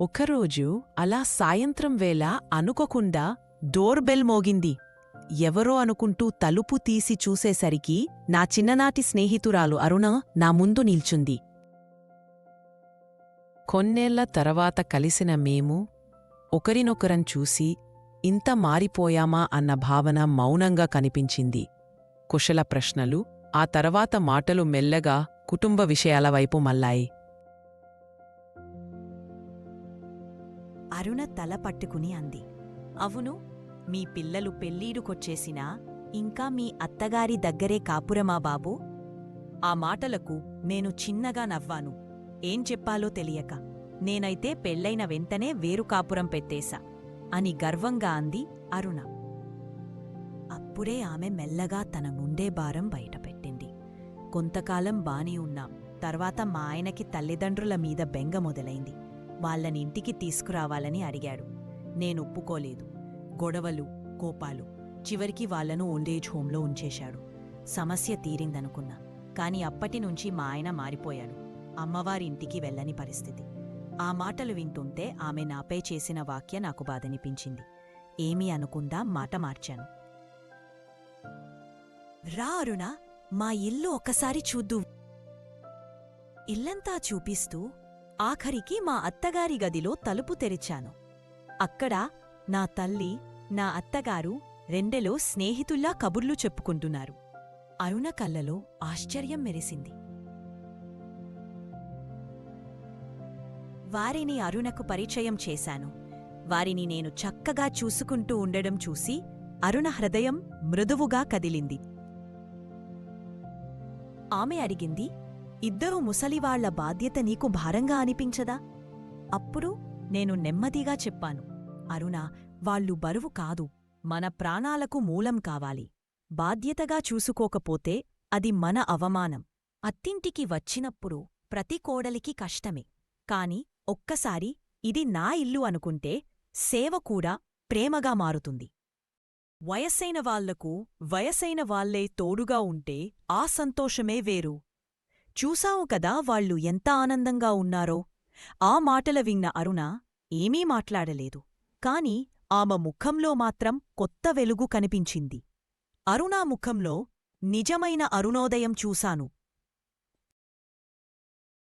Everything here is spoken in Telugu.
ఒకరోజు అలా సాయంత్రం వేళ అనుకోకుండా డోర్ బెల్ మోగింది. ఎవరో అనుకుంటూ తలుపు తీసి చూసేసరికి నా చిన్ననాటి స్నేహితురాలు అరుణ నా ముందు నిల్చుంది. కొన్నేళ్ళ తర్వాత కలిసిన మేము ఒకరినొకరం చూసి ఇంత మారిపోయామా అన్న భావన మౌనంగా కనిపించింది. కుశల ప్రశ్నలు ఆ తర్వాత మాటలు మెల్లగా కుటుంబ విషయాల వైపు మల్లాయి అరుణ తల పట్టుకుని అంది. అవును మీ పిల్లలు పెళ్ళీడుకొచ్చేసినా ఇంకా మీ అత్తగారి దగ్గరే కాపురమా బాబూ? ఆ మాటలకు నేను చిన్నగా నవ్వాను. ఏం చెప్పాలో తెలియక. నేనైతే పెళ్ళైన వెంటనే వేరు కాపురం పెట్టేశా అని గర్వంగా అంది అరుణ. అప్పుడే ఆమె మెల్లగా తన ముండే భారం బయటపెట్టింది. కొంతకాలం బానే ఉన్నాం. తర్వాత మా ఆయనకి తల్లిదండ్రుల మీద బెంగ మొదలైంది. వాళ్ళని ఇంటికి తీసుకురావాలని అడిగాడు. నేను ఒప్పుకోలేదు. గొడవలు కోపాలు చివరికి వాళ్ళను ఓల్డేజ్ హోంలో ఉంచేశాడు. సమస్య తీరిందనుకున్నా కాని అప్పటినుంచి మా ఆయన మారిపోయాడు. అమ్మవారి ఇంటికి వెళ్ళని పరిస్థితి. ఆ మాటలు వింటుంటే ఆమె నాపై చేసిన వాక్య నాకు బాధనిపించింది. ఏమీ అనుకుందా మాట మార్చాను. రా అరుణ మా ఇల్లు ఒక్కసారి చూద్దు. ఇల్లంతా చూపిస్తూ ఆఖరికి మా అత్తగారి గదిలో తలుపు తెరిచాను. అక్కడ నా తల్లి నా అత్తగారు రెండెలో స్నేహితుల్లా కబుర్లు చెప్పుకుంటున్నారు. అరుణ కళ్ళలో ఆశ్చర్యం మెరిసింది. వారిని అరుణకు పరిచయం చేశాను. వారిని నేను చక్కగా చూసుకుంటూ ఉండడం చూసి అరుణ హృదయం మృదువుగా కదిలింది. ఆమె అడిగింది ఇద్దరు ముసలివాళ్ళ బాధ్యత నీకు భారంగా అనిపించదా? అప్పుడు నేను నెమ్మదిగా చెప్పాను అరుణ వాళ్ళు బరువు కాదు మన ప్రాణాలకు మూలం కావాలి. బాధ్యతగా చూసుకోకపోతే అది మన అవమానం. అత్తింటికి వచ్చినప్పుడు ప్రతి కోడలికి కష్టమే. కాని ఒక్కసారి ఇది నా ఇల్లు అనుకుంటే సేవ కూడా ప్రేమగా మారుతుంది. వయసైన వాళ్ళకు వయసైన వాళ్ళే తోడుగా ఉంటే ఆ సంతోషమే వేరు. చూసావు కదా వాళ్ళు ఎంత ఆనందంగా ఉన్నారో. ఆ మాటల విన్న అరుణ ఏమీ మాట్లాడలేదు. కాని ఆమె ముఖంలో మాత్రం కొత్త వెలుగు కనిపించింది. అరుణా ముఖంలో నిజమైన అరుణోదయం చూశాను.